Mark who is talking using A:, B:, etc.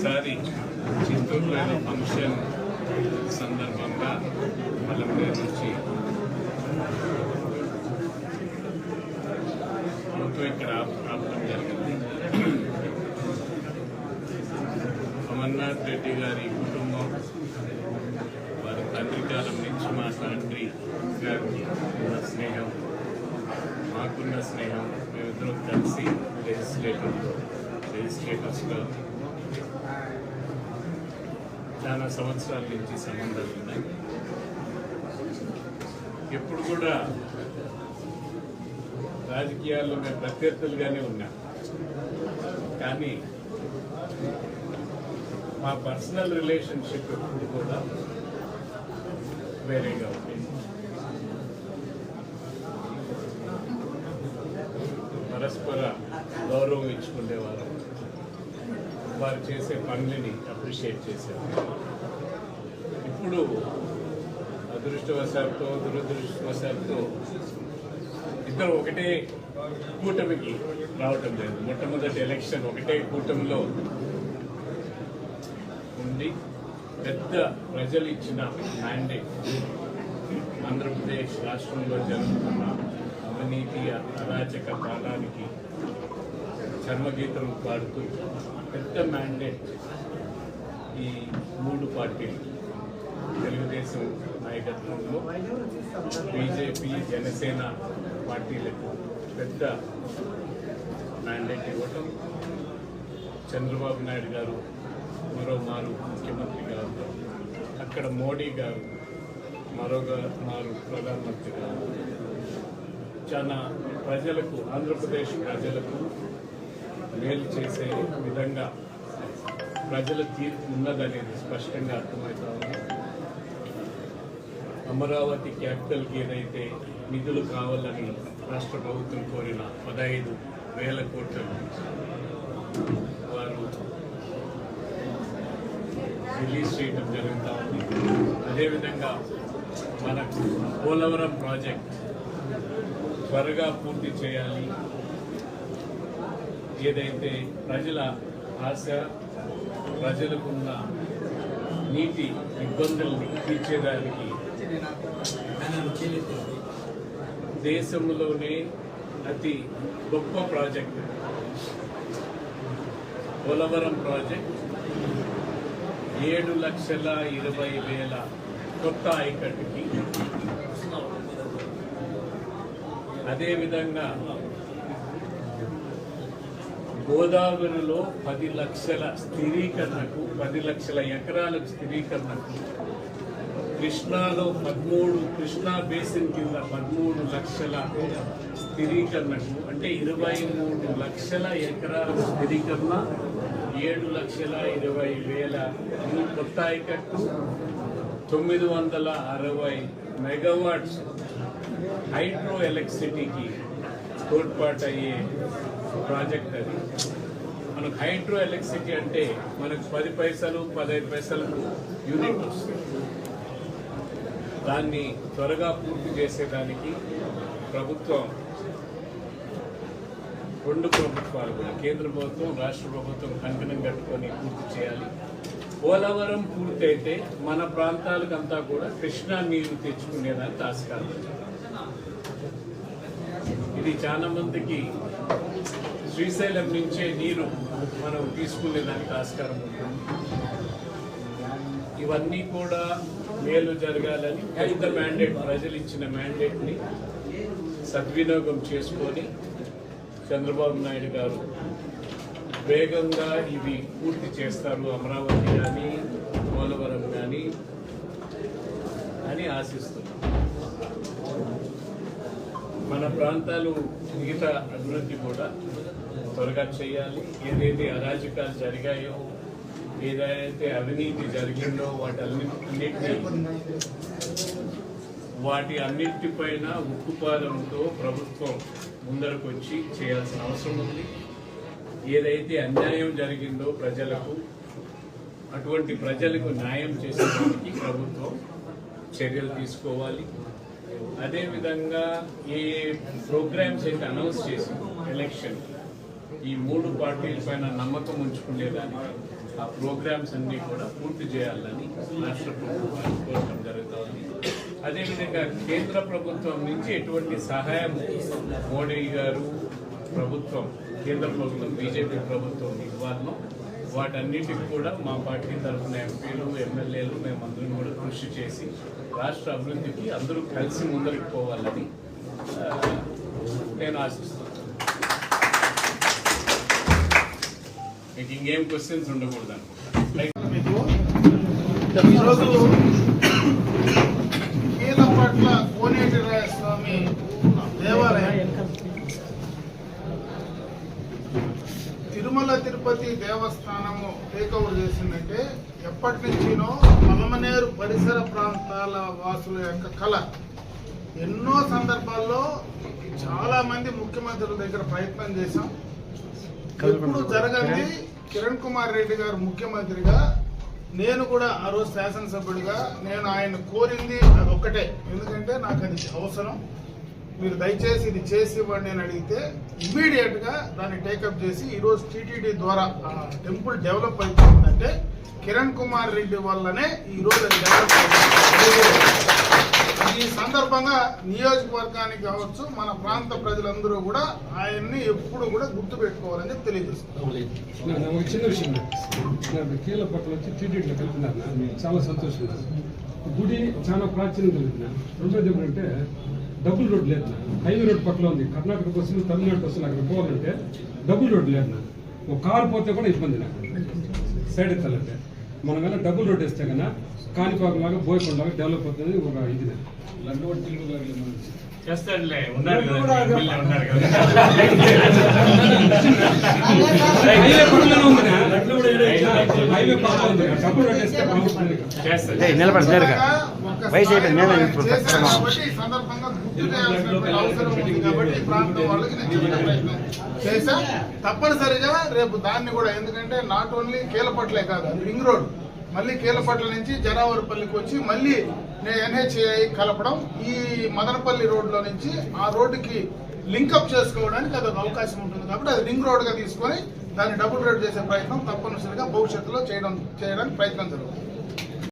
A: ఈసారి చిత్తూరులోని ఫంక్షన్ సందర్భంగా మలంనేరు నుంచి ప్రభుత్వం ఇక్కడ ఆప్- ఆపడం జరిగింది. అమర్నాథ్ రెడ్డి గారి కుటుంబం వారి తండ్రి కాలం నుంచి మా తండ్రి గారికి ఉన్న స్నేహం మాకున్న స్నేహం మేమిద్దరం కలిసి లెజిస్లేటర్ లెజిస్లేటర్స్గా చాలా సంవత్సరాల నుంచి సంబంధాలు ఉన్నాయి. ఎప్పుడు కూడా రాజకీయాల్లో మేము ప్రత్యర్థులుగానే ఉన్నాం. కానీ మా పర్సనల్ రిలేషన్షిప్ ఎప్పుడు కూడా వేరేగా ఉంది. పరస్పర గౌరవం ఇచ్చుకునేవారు. వారు చేసే పనులని అప్రిషియేట్ చేశారు. ఇప్పుడు అదృష్టవశాత్తు దురదృష్టవశాత్తు ఇద్దరు ఒకటే కూటమికి రావటం లేదు. మొట్టమొదటి ఎలక్షన్ ఒకటే కూటమిలో ఉండి పెద్ద ప్రజలు ఇచ్చిన మ్యాండేట్ ఆంధ్రప్రదేశ్ రాష్ట్రంలో జరుగుతున్న అవినీతి అరాచక పాలనకి చర్మగీతం పాడుతూ పెద్ద మ్యాండేట్ ఈ మూడు పార్టీలు తెలుగుదేశం నాయకత్వంలో బీజేపీ జనసేన పార్టీలకు పెద్ద మ్యాండేట్ ఇవ్వటం చంద్రబాబు నాయుడు గారు మరో మారు ముఖ్యమంత్రి గారు అక్కడ మోడీ గారు మరొక మారు ప్రధానమంత్రి గారు చాలా ప్రజలకు ఆంధ్రప్రదేశ్ ప్రజలకు మేలు చేసే విధంగా ప్రజల తీర్పు ఉన్నదనేది స్పష్టంగా అర్థమవుతా ఉంది. అమరావతి క్యాపిటల్కి ఏదైతే నిధులు కావాలని రాష్ట్ర ప్రభుత్వం కోరిన పదహైదు వేల కోట్లను వారు రిలీజ్ చేయడం జరుగుతూ ఉంది. అదేవిధంగా మనకు పోలవరం ప్రాజెక్ట్ త్వరగా పూర్తి చేయాలి. ఏదైతే ప్రజల ఆశ ప్రజలకున్న నీటి ఇబ్బందుల్ని తీర్చేదానికి దేశంలోనే అతి గొప్ప ప్రాజెక్ట్. పోలవరం ప్రాజెక్ట్. ఏడు లక్షల ఇరవై వేల కొత్త ఆయకట్టుకి. అదేవిధంగా గోదావరిలో పది లక్షల స్థిరీకరణకు పది లక్షల ఎకరాలకు స్థిరీకరణకు కృష్ణాలో పదమూడు కృష్ణా బేసిన్ కింద పదమూడు లక్షల స్థిరీకరణకు అంటే ఇరవై మూడు లక్షల ఎకరాల స్థిరీకరణ ఏడు లక్షల ఇరవై వేల కొత్తాయికట్టు కొత్త ఆయకట్టు తొమ్మిది వందల అరవై మెగావాట్స్ హైడ్రో ఎలక్ట్రిసిటీకి తోడ్పాటు అయ్యే ప్రాజెక్ట్ అది. మనకు హైడ్రో ఎలక్ట్రిసిటీ అంటే మనకు పది పైసలు పదహైదు పైసలకు యూనిట్ దాన్ని త్వరగా పూర్తి చేసేదానికి ప్రభుత్వం రెండు ప్రభుత్వాలు కూడా కేంద్ర ప్రభుత్వం రాష్ట్ర ప్రభుత్వం కంకణం కట్టుకొని పూర్తి చేయాలి. పోలవరం పూర్తి అయితే మన ప్రాంతాలకంతా కూడా కృష్ణా నీరు తెచ్చుకునేదానికి ఆస్కారం ఉంది. ఇది చాలా మందికి శ్రీశైలం నుంచే నీరు మనం తీసుకునేదానికి ఆస్కారం ఉంటుంది ఇవన్నీ కూడా మేలు జరగాలని పెద్ద మ్యాండేట్ ప్రజలు ఇచ్చిన మ్యాండేట్ని సద్వినియోగం చేసుకొని చంద్రబాబు నాయుడు గారు వేగంగా ఇవి పూర్తి చేస్తారు. అమరావతి కానీ పోలవరం కానీ అని ఆశిస్తున్నాం. మన ప్రాంతాలు మిగతా అభివృద్ధి కూడా త్వరగా చేయాలి. ఏదైతే అరాజకాలు జరిగాయో ఏదైతే అవినీతి జరిగిందో వాటి అన్నింటినీ వాటి అన్నిటిపైన ఉక్కుపాదంతో ప్రభుత్వం ముందరకు వచ్చి చేయాల్సిన అవసరం ఉంది. ఏదైతే అన్యాయం జరిగిందో ప్రజలకు అటువంటి ప్రజలకు న్యాయం చేసేదానికి ప్రభుత్వం చర్యలు తీసుకోవాలి. అదేవిధంగా ఏ ప్రోగ్రామ్స్ అయితే అనౌన్స్ చేసింది ఎలక్షన్ ఈ మూడు పార్టీల పైన నమ్మకం ఉంచుకునేదానికి ఆ ప్రోగ్రామ్స్ అన్నీ కూడా పూర్తి చేయాలని రాష్ట్ర ప్రభుత్వాన్ని కోరటం జరుగుతుంది. అదేవిధంగా కేంద్ర ప్రభుత్వం నుంచి ఎటువంటి సహాయం మోడీ గారు ప్రభుత్వం కేంద్ర ప్రభుత్వం బీజేపీ ప్రభుత్వం ఇవ్వాలనో వాటన్నిటికి కూడా మా పార్టీ తరఫున ఎంపీలు ఎమ్మెల్యేలు మేమందరం కూడా కృషి చేసి రాష్ట్ర అభివృద్ధికి అందరూ కలిసి ముందరికి పోవాలని నేను ఆశిస్తున్నాను. మీకు ఇంకేం క్వశ్చన్స్ ఉండకూడదు అనుకుంటా
B: ఈరోజు పట్ల కోనేటి స్వామి తిరుపతి దేవస్థానము టేక్ ఓవర్ చేసిందంటే ఎప్పటి నుంచినో పలమనేరు పరిసర ప్రాంతాల వాసుల యొక్క కళ. ఎన్నో సందర్భాల్లో చాలా మంది ముఖ్యమంత్రుల దగ్గర ప్రయత్నం చేశాం. ఎప్పుడు జరగండి కిరణ్ కుమార్ రెడ్డి గారు ముఖ్యమంత్రిగా నేను కూడా ఆ రోజు శాసనసభ్యుడిగా నేను ఆయన కోరింది అది ఒక్కటే. ఎందుకంటే నాకు అది అవసరం. మీరు దయచేసి ఇది చేసి ఇవ్వండి అని అడిగితే ఇమ్మీడియట్గా దాన్ని టేకప్ చేసి ఈ రోజు టీటీడీ ద్వారా టెంపుల్ డెవలప్ అయిపోతుందంటే కిరణ్ కుమార్ రెడ్డి వల్లనే ఈ రోజు అది డెవలప్ ఈ సందర్భంగా నియోజకవర్గానికి కావచ్చు మన ప్రాంత ప్రజలందరూ కూడా ఆయన్ని ఎప్పుడు కూడా గుర్తు పెట్టుకోవాలని
C: తెలియజేస్తున్నాం. చిన్న విషయం కీళ్ళ పట్ల వచ్చి టీటీడీలో కలిపినారు చాలా సంతోషం గుడి చాలా ప్రాచీనం కలిపిన రెండోది ఏమంటే డబుల్ రోడ్ లేదు. హైవే రోడ్ పక్కన ఉంది. కర్ణాటక బస్సులు తమిళనాడు బస్సులు అక్కడ పోవాలంటే డబుల్ రోడ్ లేదు. ఒక కారు పోతే కూడా ఇబ్బంది నాకు. సైడ్ ఎత్తాలంటే మనం కన్నా డబుల్ రోడ్ వేస్తే కన్నా కాణిపాకం లాగా బోయకొండ లాగా డెవలప్ అవుతుంది ఒక ఇది
A: చేస్తాడులే ఉన్నారు
C: హైవే పక్కనే ఉంది డబుల్ రోడ్ వేస్తే
D: నిలబడి వయసు అయిపోయింది,
B: సందర్భంగా అవసరం కాబట్టి ప్రాంతం నేను చెప్పే ప్రయత్నం. తప్పనిసరిగా రేపు దాన్ని కూడా ఎందుకంటే నాట్ ఓన్లీ కీలపట్లే కాదు రింగ్ రోడ్. మళ్ళీ కీలపట్ల నుంచి జనావరిపల్లికి వచ్చి మళ్ళీ ఎన్హెచ్ఐ కలపడం ఈ మదనపల్లి రోడ్లో నుంచి ఆ రోడ్డుకి లింకప్ చేసుకోవడానికి అది ఒక అవకాశం ఉంటుంది కాబట్టి అది రింగ్ రోడ్గా తీసుకొని దాన్ని డబుల్ రోడ్ చేసే ప్రయత్నం తప్పనిసరిగా భవిష్యత్తులో చేయడం చేయడానికి ప్రయత్నం జరుగుతుంది.